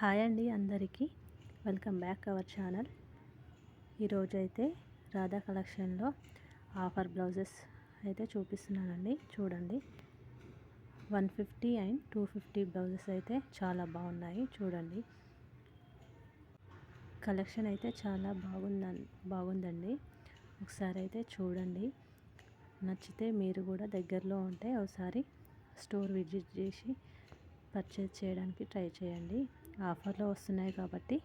Hi అండి అందరికీ. Welcome back our channel. ఈరోజైతే రాధా కలెక్షన్లో ఆఫర్ బ్లౌజెస్ అయితే చూపిస్తున్నానండి. చూడండి. One fifty and two fifty blouses అయితే చాలా బాగున్నాయి. చూడండి. కలెక్షన్ అయితే చాలా బాగుంద బాగుందండి. ఒకసారి అయితే చూడండి. నచ్చితే మీరు కూడా దగ్గరలో ఉంటే ఒకసారి స్టోర్ విజిట్ చేసి పర్చేజ్ చేయడానికి ట్రై చేయండి. ఆఫర్లో వస్తున్నాయి కాబట్టి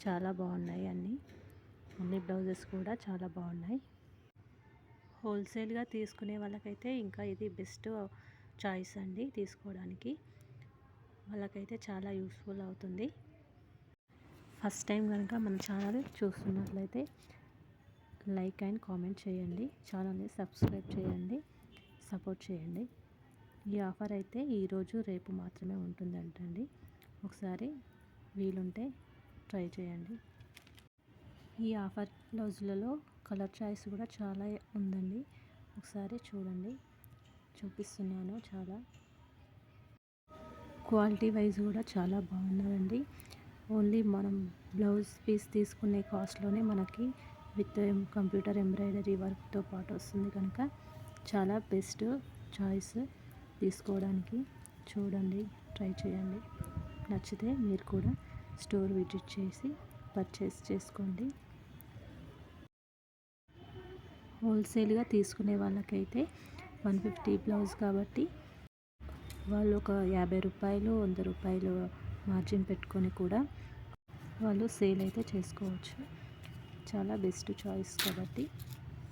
చాలా బాగున్నాయి అన్నీ. అన్ని బ్లౌజెస్ కూడా చాలా బాగున్నాయి. హోల్సేల్గా తీసుకునే వాళ్ళకైతే ఇంకా ఇది బెస్ట్ చాయిస్ అండి తీసుకోవడానికి. వాళ్ళకైతే చాలా యూస్ఫుల్ అవుతుంది. ఫస్ట్ టైం కనుక మన ఛానల్ చూస్తున్నట్లయితే లైక్ అండ్ కామెంట్ చేయండి. ఛానల్ని సబ్స్క్రైబ్ చేయండి. సపోర్ట్ చేయండి. ఈ ఆఫర్ అయితే ఈరోజు రేపు మాత్రమే ఉంటుందంటండి. ఒకసారి వీలుంటే ట్రై చేయండి. ఈ ఆఫర్ బ్లౌజులలో కలర్ చాయిస్ కూడా చాలా ఉందండి. ఒకసారి చూడండి. చూపిస్తున్నాను చాలా. క్వాలిటీ వైజ్ కూడా చాలా బాగున్నదండి ఓన్లీ మనం బ్లౌజ్ పీస్ తీసుకునే కాస్ట్లోనే మనకి విత్ కంప్యూటర్ ఎంబ్రాయిడరీ వర్క్తో పాటు వస్తుంది కనుక చాలా బెస్ట్ చాయిస్ తీసుకోవడానికి. చూడండి ట్రై చేయండి. నచ్చితే మీరు కూడా స్టోర్ విజిట్ చేసి పర్చేస్ చేసుకోండి. హోల్సేల్గా తీసుకునే వాళ్ళకైతే వన్ ఫిఫ్టీ బ్లౌజ్ కాబట్టి వాళ్ళు ఒక యాభై రూపాయలు వంద రూపాయలు మార్జిన్ పెట్టుకొని కూడా వాళ్ళు సేల్ అయితే చేసుకోవచ్చు. చాలా బెస్ట్ చాయిస్ కాబట్టి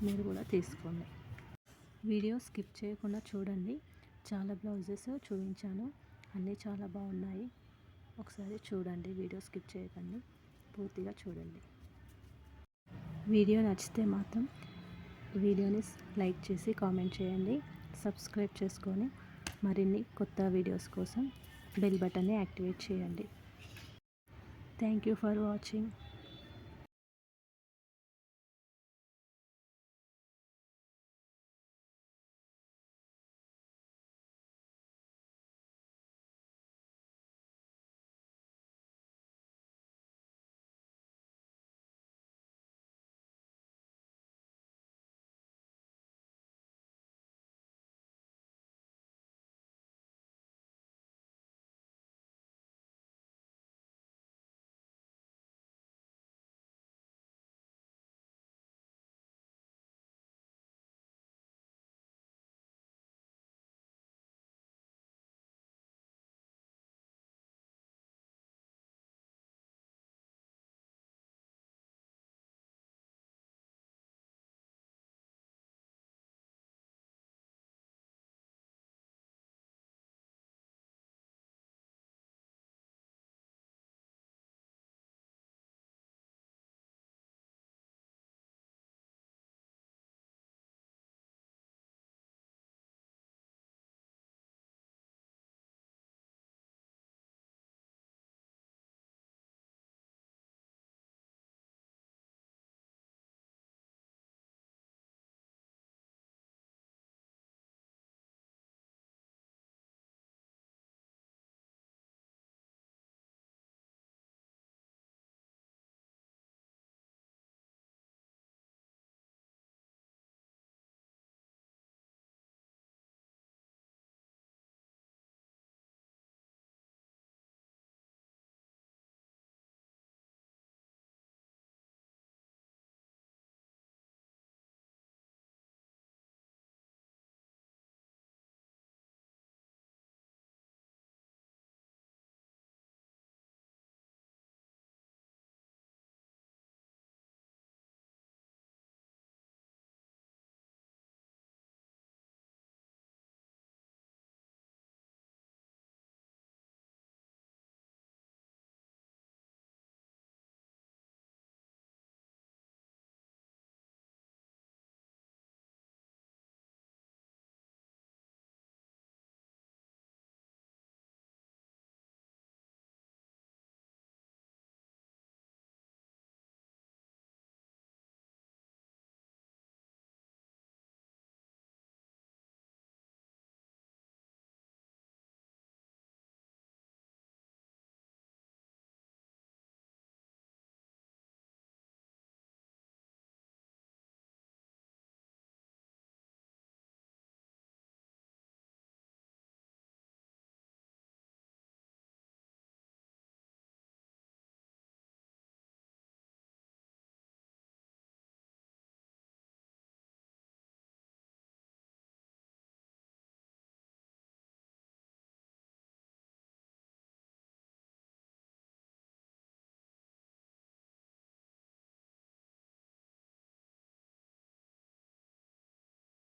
మీరు కూడా తీసుకోండి. వీడియో స్కిప్ చేయకుండా చూడండి. చాలా బ్లౌజెస్ చూపించాను. అన్నీ చాలా బాగున్నాయి. ఒకసారి చూడండి వీడియో స్కిప్ చేయకండి పూర్తిగా చూడండి. వీడియో నచ్చితే మాత్రం వీడియోని లైక్ చేసి కామెంట్ చేయండి సబ్స్క్రైబ్ చేసుకొని మరిన్ని కొత్త వీడియోస్ కోసం బెల్ బటన్ని యాక్టివేట్ చేయండి. Thank you for watching.